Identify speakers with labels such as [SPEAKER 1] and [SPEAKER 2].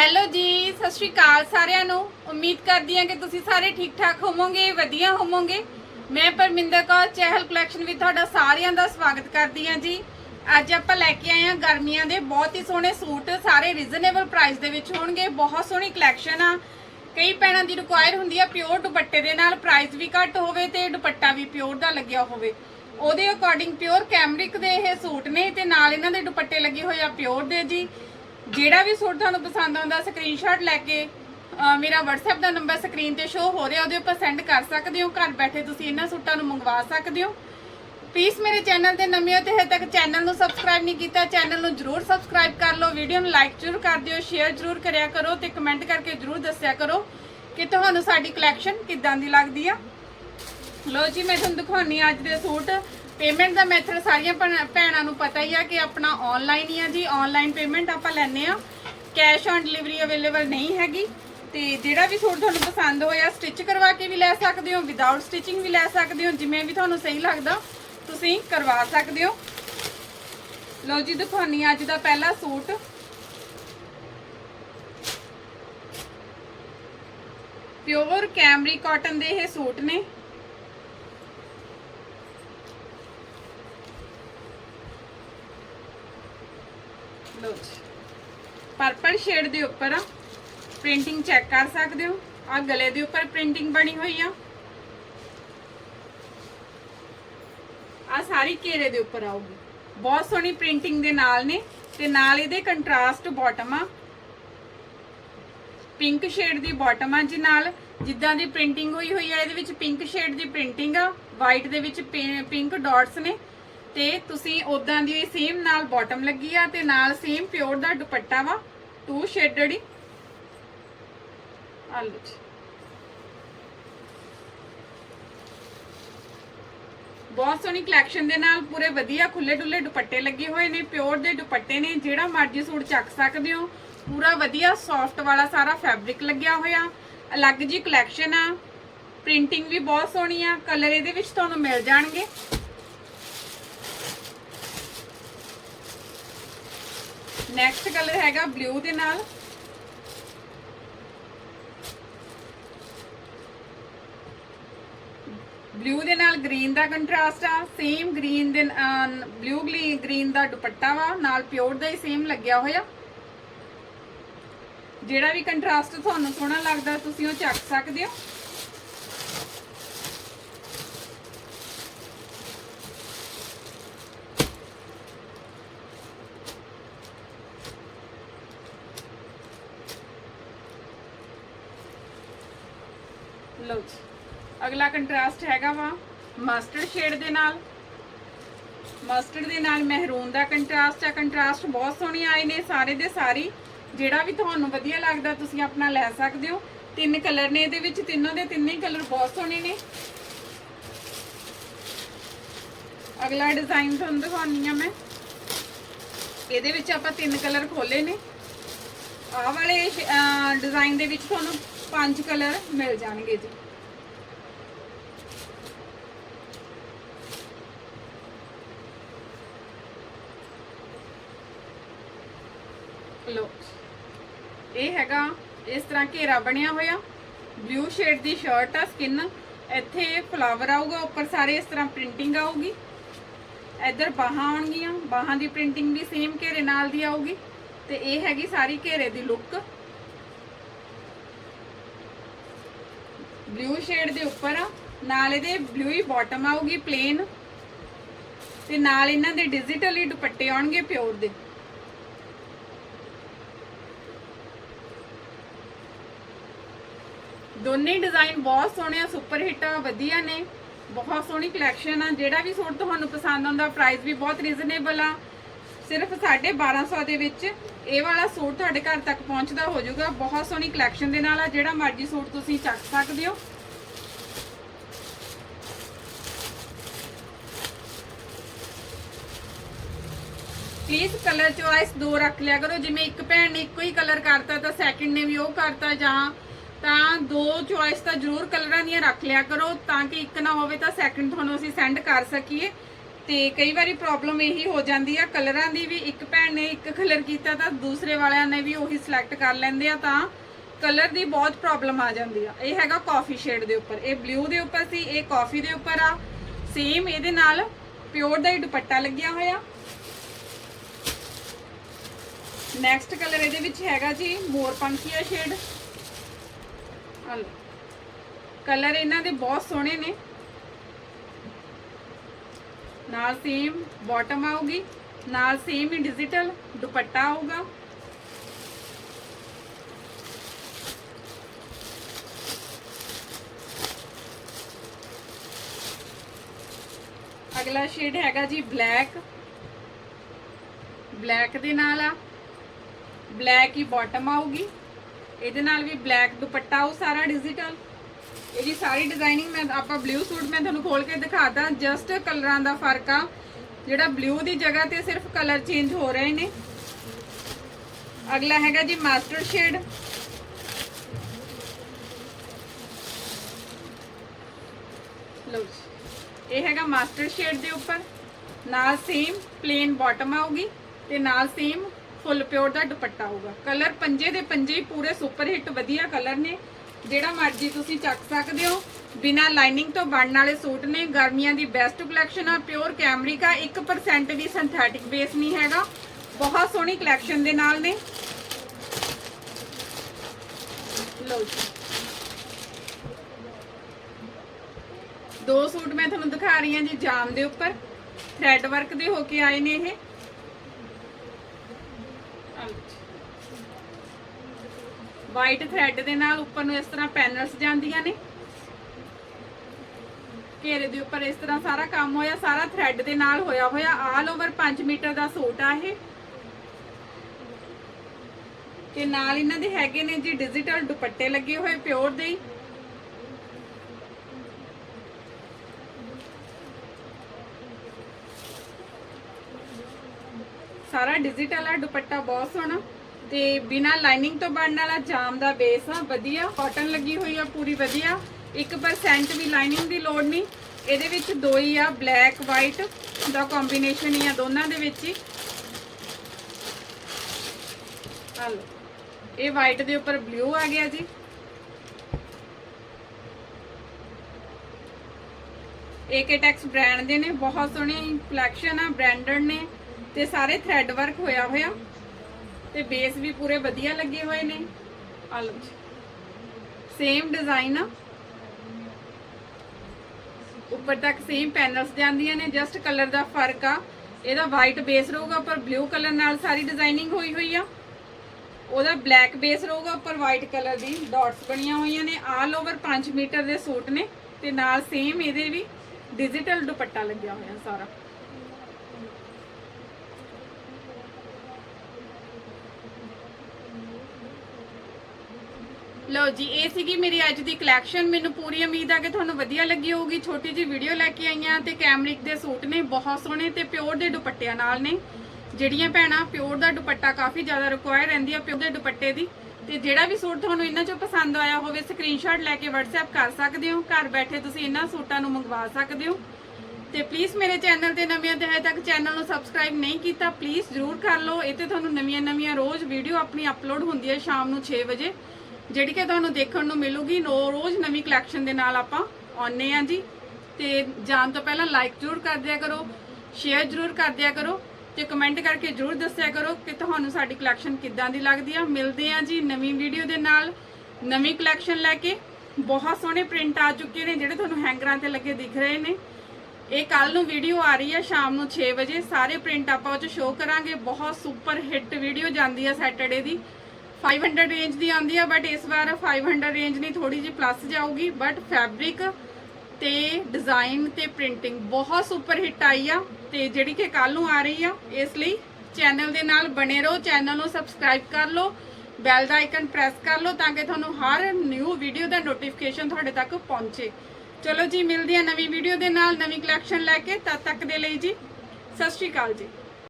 [SPEAKER 1] Hello ਜੀ, ਸਤਿ ਸ਼੍ਰੀ ਅਕਾਲ ਸਾਰਿਆਂ ਨੂੰ। ਉਮੀਦ ਕਰਦੀ ਹਾਂ ਕਿ ਤੁਸੀਂ ਸਾਰੇ ਠੀਕ ਠਾਕ ਹੋਵੋਗੇ, ਵਧੀਆ ਹੋਵੋਗੇ। ਮੈਂ ਪਰਮਿੰਦਰ ਕੌਰ, ਚਹਿਲ ਕਲੈਕਸ਼ਨ ਵਿੱਚ ਤੁਹਾਡਾ ਸਾਰਿਆਂ ਦਾ ਸਵਾਗਤ ਕਰਦੀ ਹਾਂ ਜੀ। ਅੱਜ ਆਪਾਂ ਲੈ ਕੇ ਆਏ ਹਾਂ ਗਰਮੀਆਂ ਦੇ ਬਹੁਤ ਹੀ ਸੋਹਣੇ ਸੂਟ, ਸਾਰੇ ਰੀਜ਼ਨੇਬਲ ਪ੍ਰਾਈਸ ਦੇ ਵਿੱਚ ਹੋਣਗੇ, ਬਹੁਤ ਸੋਹਣੀ ਕਲੈਕਸ਼ਨ ਆ। ਕਈ ਪੈਣਾ ਦੀ ਰਿਕੁਆਇਰ ਹੁੰਦੀ ਆ ਪਿਓਰ ਦੁਪੱਟੇ ਦੇ ਨਾਲ ਪ੍ਰਾਈਸ ਵੀ ਘੱਟ ਹੋਵੇ ਤੇ ਦੁਪੱਟਾ ਵੀ ਪਿਓਰ ਦਾ ਲੱਗਿਆ ਹੋਵੇ। ਉਹਦੇ ਅਕੋਰਡਿੰਗ ਪਿਓਰ ਕੈਮਰਿਕ ਦੇ ਇਹ ਸੂਟ ਨੇ ਤੇ ਨਾਲ ਇਹਨਾਂ ਦੇ ਦੁਪੱਟੇ ਲੱਗੇ ਹੋਏ ਆ ਪਿਓਰ ਦੇ ਜੀ। ਜਿਹੜਾ ਵੀ ਸੂਟ ਤੁਹਾਨੂੰ ਪਸੰਦ ਆਉਂਦਾ ਸਕਰੀਨਸ਼ਾਟ ਲੈ ਕੇ ਮੇਰਾ WhatsApp ਦਾ ਨੰਬਰ ਸਕਰੀਨ ਤੇ ਸ਼ੋ ਹੋ ਰਿਹਾ, ਉਹਦੇ ਉੱਪਰ ਸੈਂਡ ਕਰ ਸਕਦੇ ਹੋ। ਘਰ ਬੈਠੇ ਤੁਸੀਂ ਇਹਨਾਂ ਸੂਟਾਂ ਨੂੰ ਮੰਗਵਾ ਸਕਦੇ ਹੋ। ਪਲੀਜ਼ ਮੇਰੇ ਚੈਨਲ ਤੇ ਨਵੇਂ ਹੋ ਤੇ ਹਜੇ ਤੱਕ ਚੈਨਲ ਨੂੰ ਸਬਸਕ੍ਰਾਈਬ ਨਹੀਂ ਕੀਤਾ ਚੈਨਲ ਨੂੰ ਜਰੂਰ ਸਬਸਕ੍ਰਾਈਬ ਕਰ ਲਓ। ਵੀਡੀਓ ਨੂੰ ਲਾਈਕ ਜਰੂਰ ਕਰ ਦਿਓ ਸ਼ੇਅਰ ਜਰੂਰ ਕਰਿਆ ਕਰੋ ਤੇ ਕਮੈਂਟ ਕਰਕੇ ਜਰੂਰ ਦੱਸਿਆ ਕਰੋ ਕਿ ਤੁਹਾਨੂੰ ਸਾਡੀ ਕਲੈਕਸ਼ਨ ਕਿੱਦਾਂ ਦੀ ਲੱਗਦੀ ਆ। ਲੋ ਜੀ, ਮੈਂ ਤੁਹਾਨੂੰ ਦਿਖਾਉਣੀ ਅੱਜ ਦੇ ਸੂਟ। ਪੇਮੈਂਟ ਦਾ ਮੈਥਡ ਸਾਰੀਆਂ ਭੈਣ- ਭੈਣਾਂ ਨੂੰ ਪਤਾ ਹੀ ਆ ਕਿ ਆਪਣਾ ਆਨਲਾਈਨ ਹੀ ਆ ਜੀ। ਆਨਲਾਈਨ ਪੇਮੈਂਟ ਆਪਾਂ ਲੈਨੇ ਆ। ਕੈਸ਼ ਔਨ ਡਿਲੀਵਰੀ ਅਵੇਲੇਬਲ ਨਹੀਂ ਹੈਗੀ। ਤੇ ਜਿਹੜਾ ਵੀ ਸੂਟ ਤੁਹਾਨੂੰ ਪਸੰਦ ਹੋਇਆ ਸਟਿਚ ਕਰਵਾ ਕੇ ਵੀ ਲੈ ਸਕਦੇ ਹੋ। ਵਿਦਆਊਟ ਸਟਿਚਿੰਗ ਵੀ ਲੈ ਸਕਦੇ ਹੋ। ਜਿਵੇਂ ਵੀ ਤੁਹਾਨੂੰ ਸਹੀ ਲੱਗਦਾ, ਤੁਸੀਂ ਕਰਵਾ ਸਕਦੇ ਹੋ। ਲਓ ਜੀ ਦਿਖਾਉਣੀ ਅੱਜ ਦਾ ਪਹਿਲਾ ਸੂਟ। ਪਿਓਰ ਕੈਮਰੀ ਕਾਟਨ ਦੇ ਇਹ ਸੂਟ ਨੇ ਲੋ ਜੀ ਪਰਪਲ ਸ਼ੇਡ ਦੇ ਉੱਪਰ ਆ ਪ੍ਰਿੰਟਿੰਗ ਚੈੱਕ ਕਰ ਸਕਦੇ ਹੋ। ਆ ਗਲੇ ਦੇ ਉੱਪਰ ਪ੍ਰਿੰਟਿੰਗ ਬਣੀ ਹੋਈ ਆ। ਆ ਸਾਰੀ ਘੇਰੇ ਦੇ ਉੱਪਰ ਆਊਗੀ। ਬਹੁਤ ਸੋਹਣੀ ਪ੍ਰਿੰਟਿੰਗ ਦੇ ਨਾਲ ਨੇ ਤੇ ਨਾਲ ਇਹਦੇ ਕੰਟਰਾਸਟ ਬਾਟਮ ਆ। ਪਿੰਕ ਸ਼ੇਡ ਦੀ ਬਾਟਮ ਆ ਜੀ ਨਾਲ। ਜਿੱਦਾਂ ਦੀ ਪ੍ਰਿੰਟਿੰਗ ਹੋਈ ਹੋਈ ਆ, ਇਹਦੇ ਵਿੱਚ ਪਿੰਕ ਸ਼ੇਡ ਦੀ ਪ੍ਰਿੰਟਿੰਗ ਆ। ਵਾਈਟ ਦੇ ਵਿੱਚ ਪਿੰਕ ਡਾਟਸ ਨੇ। ਤੇ ਤੁਸੀਂ ਉਦਾਂ ਦੀ ਸੇਮ ਨਾਲ ਬਾਟਮ ਲੱਗੀ ਆ ਤੇ ਨਾਲ ਸੇਮ ਪਿਓਰ ਦਾ ਦੁਪੱਟਾ ਵਾ। ਟੂ ਸ਼ੇਡਡ ਹੀ ਆ ਲਓ ਜੀ ਬਹੁਤ ਸੋਹਣੀ ਕਲੈਕਸ਼ਨ ਦੇ ਨਾਲ ਪੂਰੇ ਵਧੀਆ ਖੁੱਲੇ ਡੁੱਲੇ ਦੁਪੱਟੇ ਲੱਗੇ ਹੋਏ ਨੇ ਪਿਓਰ ਦੇ ਦੁਪੱਟੇ ਨੇ ਜਿਹੜਾ ਮਰਜ਼ੀ ਸੂਟ ਚੱਕ ਸਕਦੇ ਹੋ ਪੂਰਾ ਵਧੀਆ ਸੌਫਟ ਵਾਲਾ ਸਾਰਾ ਫੈਬਰਿਕ ਲੱਗਿਆ ਹੋਇਆ ਅਲੱਗ ਜੀ ਕਲੈਕਸ਼ਨ ਆ ਪ੍ਰਿੰਟਿੰਗ ਵੀ ਬਹੁਤ ਸੋਹਣੀ ਆ ਕਲਰ ਇਹਦੇ ਵਿੱਚ ਤੁਹਾਨੂੰ ਮਿਲ ਜਾਣਗੇ ਨੈਕਸਟ ਕਲਰ ਹੈਗਾ ਬਲੂ ਦੇ ਨਾਲ। ਬਲੂ ਦੇ ਨਾਲ ਗ੍ਰੀਨ ਦਾ ਕੰਟਰਾਸਟ ਆ ਸੇਮ ਗ੍ਰੀਨ ਦੇ ਬਲੂ ਗ੍ਰੀਨ ਦਾ ਦੁਪੱਟਾ ਵਾ, ਨਾਲ ਪਿਓਰ ਦਾ ਹੀ ਸੇਮ ਲੱਗਿਆ ਹੋਇਆ। ਜਿਹੜਾ ਵੀ ਕੰਟਰਾਸਟ ਤੁਹਾਨੂੰ ਸੋਹਣਾ ਲੱਗਦਾ, ਤੁਸੀਂ ਉਹ ਚੱਕ ਸਕਦੇ ਹੋ। ਲਓ ਜੀ। ਅਗਲਾ ਕੰਟਰਾਸਟ ਹੈਗਾ ਵਾ ਮਸਟਰਡ ਸ਼ੇਡ ਦੇ ਨਾਲ। ਮਸਟਰਡ ਦੇ ਨਾਲ ਮਹਿਰੂਨ ਦਾ ਕੰਟਰਾਸਟ ਆ। ਕੰਟਰਾਸਟ ਬਹੁਤ ਸੋਹਣੇ ਆਏ ਨੇ ਸਾਰੇ ਦੇ ਸਾਰੀ। ਜਿਹੜਾ ਵੀ ਤੁਹਾਨੂੰ ਵਧੀਆ ਲੱਗਦਾ ਤੁਸੀਂ ਆਪਣਾ ਲੈ ਸਕਦੇ ਹੋ। ਤਿੰਨ ਕਲਰ ਨੇ ਇਹਦੇ ਵਿੱਚ। ਤਿੰਨੋਂ ਦੇ ਤਿੰਨੇ ਕਲਰ ਬਹੁਤ ਸੋਹਣੇ ਨੇ। ਅਗਲਾ ਡਿਜ਼ਾਈਨ ਤੁਹਾਨੂੰ ਦਿਖਾਉਣੀ ਆ ਮੈਂ। ਇਹਦੇ ਵਿੱਚ ਆਪਾਂ ਤਿੰਨ ਕਲਰ ਖੋਲੇ ਨੇ। ਆਹ ਵਾਲੇ ਡਿਜ਼ਾਈਨ ਦੇ ਵਿੱਚ ਤੁਹਾਨੂੰ ਪੰਜ ਕਲਰ ਮਿਲ ਜਾਣਗੇ ਜੀ। ਲੋ ਇਹ ਹੈਗਾ, ਇਸ ਤਰ੍ਹਾਂ ਘੇਰਾ ਬਣਿਆ ਹੋਇਆ। ਬਲੂ ਸ਼ੇਡ ਦੀ ਸ਼ਰਟ ਆ ਸਕਿਨ ਇੱਥੇ ਫਲਾਵਰ ਆਊਗਾ, ਉੱਪਰ ਸਾਰੇ ਇਸ ਤਰ੍ਹਾਂ ਪ੍ਰਿੰਟਿੰਗ ਆਊਗੀ। ਇੱਧਰ ਬਾਹਾਂ ਆਉਣਗੀਆਂ, ਬਾਹਾਂ ਦੀ ਪ੍ਰਿੰਟਿੰਗ ਵੀ ਸੇਮ ਘੇਰੇ ਨਾਲ ਦੀ ਆਊਗੀ। ਤੇ ਇਹ ਹੈਗੀ ਸਾਰੀ ਘੇਰੇ ਦੀ ਲੁੱਕ ਬਲੂ ਸ਼ੇਡ ਦੇ ਉੱਪਰ। ਨਾਲ ਇਹਦੇ ਬਲੂ ਹੀ ਬਾਟਮ ਆਊਗੀ ਪਲੇਨ ਤੇ ਨਾਲ ਇਹਨਾਂ ਦੇ ਡਿਜੀਟਲੀ ਦੁਪੱਟੇ ਆਉਣਗੇ ਪਿਓਰ ਦੇ। ਦੋਨੇ ਡਿਜ਼ਾਈਨ ਬਹੁਤ ਸੋਹਣੇ ਆ ਸੁਪਰ ਹਿੱਟ ਆ, ਵਧੀਆ ਨੇ। ਬਹੁਤ ਸੋਹਣੀ ਕਲੈਕਸ਼ਨ ਆ। ਜਿਹੜਾ ਵੀ ਸੂਟ ਤੁਹਾਨੂੰ ਪਸੰਦ ਆਉਂਦਾ ਪ੍ਰਾਈਸ ਵੀ ਬਹੁਤ ਰੀਜ਼ਨੇਬਲ ਆ। ਸਿਰਫ 1250 ਦੇ ਵਿੱਚ ਇਹ ਵਾਲਾ ਸੂਟ ਤੁਹਾਡੇ ਘਰ ਤੱਕ ਪਹੁੰਚਦਾ ਹੋ ਜਾਊਗਾ। ਬਹੁਤ ਸੋਹਣੀ ਕਲੈਕਸ਼ਨ ਦੇ ਨਾਲ ਆ, ਜਿਹੜਾ ਮਰਜ਼ੀ ਸੂਟ ਤੁਸੀਂ ਚੱਕ ਸਕਦੇ ਹੋ। ਪਲੀਜ਼ ਕਲਰ ਚੁਆਇਸ ਦੋ ਰੱਖ ਲਿਆ ਕਰੋ, ਜਿਵੇਂ ਇੱਕ ਭੈਣ ਨੇ ਇੱਕੋ ਹੀ ਕਲਰ ਕਰਤਾ, ਤਾਂ ਸੈਕਿੰਡ ਨੇ ਵੀ ਉਹ ਕਰਤਾ ਜਾਂ ਤਾਂ ਦੋ ਚੁਆਇਸ ਤਾਂ ਜ਼ਰੂਰ ਕਲਰਾਂ ਦੀਆਂ ਰੱਖ ਲਿਆ ਕਰੋ, ਤਾਂ ਕਿ ਇੱਕ ਨਾ ਹੋਵੇ ਤਾਂ ਸੈਕਿੰਡ ਤੁਹਾਨੂੰ ਅਸੀਂ ਸੈਂਡ ਕਰ ਸਕੀਏ। ਤੇ ਕਈ ਵਾਰੀ ਪ੍ਰੋਬਲਮ ਇਹੀ ਹੋ ਜਾਂਦੀ ਆ, ਕਲਰਾਂ ਦੀ ਵੀ ਇੱਕ ਭੈਣ ਨੇ ਇੱਕ ਕਲਰ ਕੀਤਾ ਤਾਂ ਦੂਸਰੇ ਵਾਲਿਆਂ ਨੇ ਵੀ ਉਹੀ ਸਿਲੈਕਟ ਕਰ ਲੈਂਦੇ ਆ ਤਾਂ ਕਲਰ ਦੀ ਬਹੁਤ ਪ੍ਰੋਬਲਮ ਆ ਜਾਂਦੀ ਆ। ਇਹ ਹੈਗਾ ਕਾਫੀ ਸ਼ੇਡ ਦੇ ਉੱਪਰ। ਇਹ ਬਲੂ ਦੇ ਉੱਪਰ ਸੀ, ਇਹ ਕਾਫੀ ਦੇ ਉੱਪਰ ਆ। ਸੇਮ ਇਹਦੇ ਨਾਲ ਪਿਓਰ ਦਾ ਹੀ ਦੁਪੱਟਾ ਲੱਗਿਆ ਹੋਇਆ। ਨੈਕਸਟ ਕਲਰ ਇਹਦੇ ਵਿੱਚ ਹੈਗਾ ਜੀ ਮੋਰ ਪੰਖੀਆ ਸ਼ੇਡ ਕਲਰ ਇਹਨਾਂ ਦੇ ਬਹੁਤ ਸੋਹਣੇ ਨੇ। ਨਾਲ ਸੇਮ ਬਾਟਮ ਆਊਗੀ, ਨਾਲ ਸੇਮ ਹੀ ਡਿਜੀਟਲ ਦੁਪੱਟਾ ਆਊਗਾ। ਅਗਲਾ ਸ਼ੇਡ ਹੈਗਾ ਜੀ ਬਲੈਕ ਬਲੈਕ ਦੇ ਨਾਲ ਆ। ਬਲੈਕ ਹੀ ਬਾਟਮ ਆਊਗੀ। ਇਹਦੇ ਨਾਲ ਵੀ ਬਲੈਕ ਦੁਪੱਟਾ ਆਊ ਸਾਰਾ ਡਿਜੀਟਲ ਇਹ ਜੀ ਸਾਰੀ ਡਿਜ਼ਾਈਨਿੰਗ ਮੈਂ ਆਪਾਂ ਬਲੂ ਸੂਟ ਮੈਂ ਤੁਹਾਨੂੰ ਖੋਲ ਕੇ ਦਿਖਾਤਾ ਜਸਟ ਕਲਰਾਂ ਦਾ ਫ਼ਰਕ ਆ। ਜਿਹੜਾ ਬਲੂ ਦੀ ਜਗ੍ਹਾ ਤੇ ਸਿਰਫ ਕਲਰ ਚੇਂਜ ਹੋ ਰਹੇ ਨੇ। ਅਗਲਾ ਹੈਗਾ ਜੀ ਮਾਸਟਰ ਸ਼ੇਡ ਲਓ ਇਹ ਹੈਗਾ ਮਾਸਟਰ ਸ਼ੇਡ ਦੇ ਉੱਪਰ। ਨਾਲ ਸੇਮ ਪਲੇਨ ਬਾਟਮ ਆਊਗੀ ਤੇ ਨਾਲ ਸੇਮ ਫੁੱਲ ਪਿਓਰ ਦਾ ਦੁਪੱਟਾ ਆਊਗਾ। ਕਲਰ ਪੰਜੇ ਦੇ ਪੰਜੇ ਪੂਰੇ ਸੁਪਰ ਹਿੱਟ ਵਧੀਆ ਕਲਰ ਨੇ। ਜਿਹੜਾ ਮਰਜ਼ੀ ਤੁਸੀਂ ਚੱਕ ਸਕਦੇ ਹੋ। ਬਿਨਾ ਲਾਈਨਿੰਗ ਤੋਂ ਬਣਨ ਵਾਲੇ ਸੂਟ ਨੇ। ਗਰਮੀਆਂ ਦੀ ਬੈਸਟ ਕਲੈਕਸ਼ਨ ਆ ਪਿਓਰ ਕੈਮਰਿਕਾ 1% ਵੀ ਸਿੰਥੈਟਿਕ ਬੇਸ ਨਹੀਂ ਹੈਗਾ। ਬਹੁਤ ਸੋਹਣੀ ਕਲੈਕਸ਼ਨ ਦੇ ਨਾਲ ਨੇ। ਲਓ ਜੀ। ਦੋ ਸੂਟ ਮੈਂ ਤੁਹਾਨੂੰ ਦਿਖਾ ਰਹੀ ਹਾਂ ਜੀ, ਜਾਮ ਦੇ ਉੱਪਰ। ਥ੍ਰੈਡ ਵਰਕ ਦੇ ਹੋ ਕੇ ਆਏ ਨੇ ਇਹ। ਵਾਈਟ ਥ੍ਰੈਡ ਦੇ ਨਾਲ ਉੱਪਰ ਨੂੰ ਇਸ ਤਰ੍ਹਾਂ ਪੈਨਲਸ ਜਾਂਦੀਆਂ ਨੇ। ਘੇਰੇ ਦੇ ਉੱਪਰ ਇਸ ਤਰ੍ਹਾਂ ਸਾਰਾ ਕੰਮ ਹੋਇਆ, ਸਾਰਾ ਥ੍ਰੈਡ ਦੇ ਨਾਲ ਹੋਇਆ ਹੋਇਆ। ਆਲ ਓਵਰ 5 ਮੀਟਰ ਦਾ ਸੂਟ ਆ ਇਹ। ਤੇ ਨਾਲ ਇਹਨਾਂ ਦੇ ਹੈਗੇ ਨੇ ਜੀ ਡਿਜੀਟਲ ਦੁਪੱਟੇ ਲੱਗੇ ਹੋਏ ਪਿਓਰ ਦੇ ਸਾਰਾ ਡਿਜੀਟਲ ਆ, ਦੁਪੱਟਾ ਬਹੁਤ ਸੋਹਣਾ। ਤੇ ਬਿਨਾ ਲਾਈਨਿੰਗ ਤੋਂ ਬਣਨ ਵਾਲਾ ਜਾਮ ਦਾ ਬੇਸ ਆ, ਵਧੀਆ। ਕਾਟਨ ਲੱਗੀ ਹੋਈ ਆ, ਪੂਰੀ ਵਧੀਆ। 1% ਵੀ ਲਾਈਨਿੰਗ ਦੀ ਲੋੜ ਨਹੀਂ। ਇਹਦੇ ਵਿੱਚ ਦੋ ਹੀ ਆ ਬਲੈਕ ਵਾਈਟ ਦਾ ਕੰਬੀਨੇਸ਼ਨ ਹੀ ਆ ਦੋਨਾਂ ਦੇ ਵਿੱਚ ਹੀ। ਆ ਇਹ ਵਾਈਟ ਦੇ ਉੱਪਰ ਬਲੂ ਆ ਗਿਆ ਜੀ। ਏਕੇਟੈਕਸ ਬ੍ਰਾਂਡ ਦੇ ਨੇ, ਬਹੁਤ ਸੋਹਣੀ ਕਲੈਕਸ਼ਨ ਆ ਬ੍ਰਾਂਡਡ ਨੇ। ਤੇ ਸਾਰੇ ਥ੍ਰੈਡ ਵਰਕ ਹੋਇਆ ਹੋਇਆ। ਤੇ ਬੇਸ ਵੀ ਪੂਰੇ ਵਧੀਆ ਲੱਗੇ ਹੋਏ ਨੇ। ਆ ਲਓ ਸੇਮ ਡਿਜ਼ਾਈਨ ਆ। ਉੱਪਰ ਤੱਕ ਸੇਮ ਪੈਨਲਸ ਜਾਂਦੀਆਂ ਨੇ ਜਸਟ ਕਲਰ ਦਾ ਫ਼ਰਕ ਆ। ਇਹਦਾ ਵਾਈਟ ਬੇਸ ਰਹੂਗਾ, ਪਰ ਬਲੂ ਕਲਰ ਨਾਲ ਸਾਰੀ ਡਿਜ਼ਾਈਨਿੰਗ ਹੋਈ ਹੋਈ ਆ। ਉਹਦਾ ਬਲੈਕ ਬੇਸ ਰਹੂਗਾ, ਉੱਪਰ ਵਾਈਟ ਕਲਰ ਦੀ ਡਾਟਸ ਬਣੀਆਂ ਹੋਈਆਂ ਨੇ। ਆਲ ਓਵਰ 5 ਮੀਟਰ ਦੇ ਸੂਟ ਨੇ ਤੇ ਨਾਲ ਸੇਮ ਇਹਦੇ ਵੀ ਡਿਜੀਟਲ ਦੁਪੱਟਾ ਲੱਗਿਆ ਹੋਇਆ ਸਾਰਾ। ਲਓ ਜੀ, ਇਹ ਸੀਗੀ ਮੇਰੀ ਅੱਜ ਦੀ ਕਲੈਕਸ਼ਨ ਮੈਨੂੰ ਪੂਰੀ ਉਮੀਦ ਆ ਕਿ ਤੁਹਾਨੂੰ ਵਧੀਆ ਲੱਗੀ ਹੋਊਗੀ। ਛੋਟੀ ਜੀ ਵੀਡੀਓ ਲੈ ਕੇ ਆਈਆਂ ਤੇ ਕੈਮਰਿਕ ਦੇ ਸੂਟ ਨੇ, ਬਹੁਤ ਸੋਹਣੇ ਤੇ ਪਿਓਰ ਦੇ ਦੁਪੱਟਿਆਂ ਨਾਲ ਨੇ। ਜਿਹੜੀਆਂ ਭੈਣਾਂ ਪਿਓਰ ਦਾ ਦੁਪੱਟਾ ਕਾਫੀ ਜ਼ਿਆਦਾ ਰਿਕੁਆਇਰ ਰਹਿੰਦੀ ਆ ਪਿਓਰ ਦੇ ਦੁਪੱਟੇ ਦੀ। ਤੇ ਜਿਹੜਾ ਵੀ ਸੂਟ ਤੁਹਾਨੂੰ ਇਹਨਾਂ ਚੋਂ ਪਸੰਦ ਆਇਆ ਹੋਵੇ ਸਕਰੀਨਸ਼ਾਟ ਲੈ ਕੇ WhatsApp ਕਰ ਸਕਦੇ ਹੋ। ਘਰ ਬੈਠੇ ਤੁਸੀਂ ਇਹਨਾਂ ਸੂਟਾਂ ਨੂੰ ਮੰਗਵਾ ਸਕਦੇ ਹੋ। ਤੇ ਪਲੀਜ਼ ਮੇਰੇ ਚੈਨਲ ਤੇ ਨਵੀਆਂ ਤੇ ਹਜੇ ਤੱਕ ਚੈਨਲ ਨੂੰ ਸਬਸਕ੍ਰਾਈਬ ਨਹੀਂ ਕੀਤਾ ਪਲੀਜ਼ ਜਰੂਰ ਕਰ ਲਓ। ਇਹ ਤੇ ਤੁਹਾਨੂੰ ਨਵੀਆਂ ਨਵੀਆਂ ਰੋਜ਼ ਵੀਡੀਓ ਆਪਣੀ ਅਪਲੋਡ ਹੁੰਦੀ ਹੈ ਸ਼ਾਮ ਨੂੰ 6 ਵਜੇ। ਜਿਹੜੀ ਕਿ ਤੁਹਾਨੂੰ ਦੇਖਣ ਨੂੰ ਮਿਲੂਗੀ, ਨੋ ਰੋਜ਼ ਨਵੀਂ ਕਲੈਕਸ਼ਨ ਦੇ ਨਾਲ ਆਪਾਂ ਆਉਨੇ ਆ ਜੀ। ਤੇ ਜਾਣ ਤੋਂ ਪਹਿਲਾਂ ਲਾਈਕ ਜਰੂਰ ਕਰ ਦਿਆ ਕਰੋ ਸ਼ੇਅਰ ਜਰੂਰ ਕਰ ਦਿਆ ਕਰੋ ਤੇ ਕਮੈਂਟ ਕਰਕੇ ਜਰੂਰ ਦੱਸਿਆ ਕਰੋ ਕਿ ਤੁਹਾਨੂੰ ਸਾਡੀ ਕਲੈਕਸ਼ਨ ਕਿੱਦਾਂ ਦੀ ਲੱਗਦੀ ਆ। ਮਿਲਦੇ ਆ ਜੀ ਨਵੀਂ ਵੀਡੀਓ ਦੇ ਨਾਲ। ਨਵੀਂ ਕਲੈਕਸ਼ਨ ਲੈ ਕੇ ਬਹੁਤ ਸੋਹਣੇ ਪ੍ਰਿੰਟ ਆ ਚੁੱਕੇ ਨੇ, ਜਿਹੜੇ ਤੁਹਾਨੂੰ ਹੈਂਗਰਾਂ ਤੇ ਲੱਗੇ ਦਿਖ ਰਹੇ ਨੇ। ਇਹ ਕੱਲ ਨੂੰ ਵੀਡੀਓ ਆ ਰਹੀ ਹੈ ਸ਼ਾਮ ਨੂੰ 6 ਵਜੇ। ਸਾਰੇ ਪ੍ਰਿੰਟ ਆਪਾਂ ਉਹ ਚ ਸ਼ੋਅ ਕਰਾਂਗੇ। ਬਹੁਤ ਸੁਪਰ ਹਿੱਟ ਵੀਡੀਓ ਜਾਂਦੀ ਹੈ ਸੈਟਰਡੇ ਦੀ। 500 ਰੇਂਜ ਦੀ ਆਉਂਦੀ ਆ ਬਟ ਇਸ ਵਾਰ 500 ਰੇਂਜ ਨਹੀਂ ਥੋੜੀ ਜਿਹੀ ਪਲੱਸ ਜਾਊਗੀ ਬਟ ਫੈਬਰਿਕ ਤੇ ਡਿਜ਼ਾਈਨ ਤੇ ਪ੍ਰਿੰਟਿੰਗ ਬਹੁਤ ਸੁਪਰ ਹਿੱਟ ਆਈ ਆ ਤੇ ਜਿਹੜੀ ਕਿ ਕੱਲ ਨੂੰ ਆ ਰਹੀ ਆ, ਇਸ ਲਈ ਚੈਨਲ ਦੇ ਨਾਲ ਬਣੇ ਰਹੋ ਚੈਨਲ ਨੂੰ ਸਬਸਕ੍ਰਾਈਬ ਕਰ ਲਓ ਬੈਲ ਦਾ ਆਈਕਨ ਪ੍ਰੈਸ ਕਰ ਲਓ ਤਾਂ ਕਿ ਤੁਹਾਨੂੰ ਹਰ ਨਿਊ ਵੀਡੀਓ ਦਾ ਨੋਟੀਫਿਕੇਸ਼ਨ ਤੁਹਾਡੇ ਤੱਕ ਪਹੁੰਚੇ। ਚਲੋ ਜੀ, ਮਿਲਦੀ ਆ ਨਵੀਂ ਵੀਡੀਓ ਦੇ ਨਾਲ, ਨਵੀਂ ਕਲੈਕਸ਼ਨ ਲੈ ਕੇ, ਤਦ ਤੱਕ ਦੇ ਲਈ ਜੀ, ਸਤਿ ਸ਼੍ਰੀ ਅਕਾਲ ਜੀ।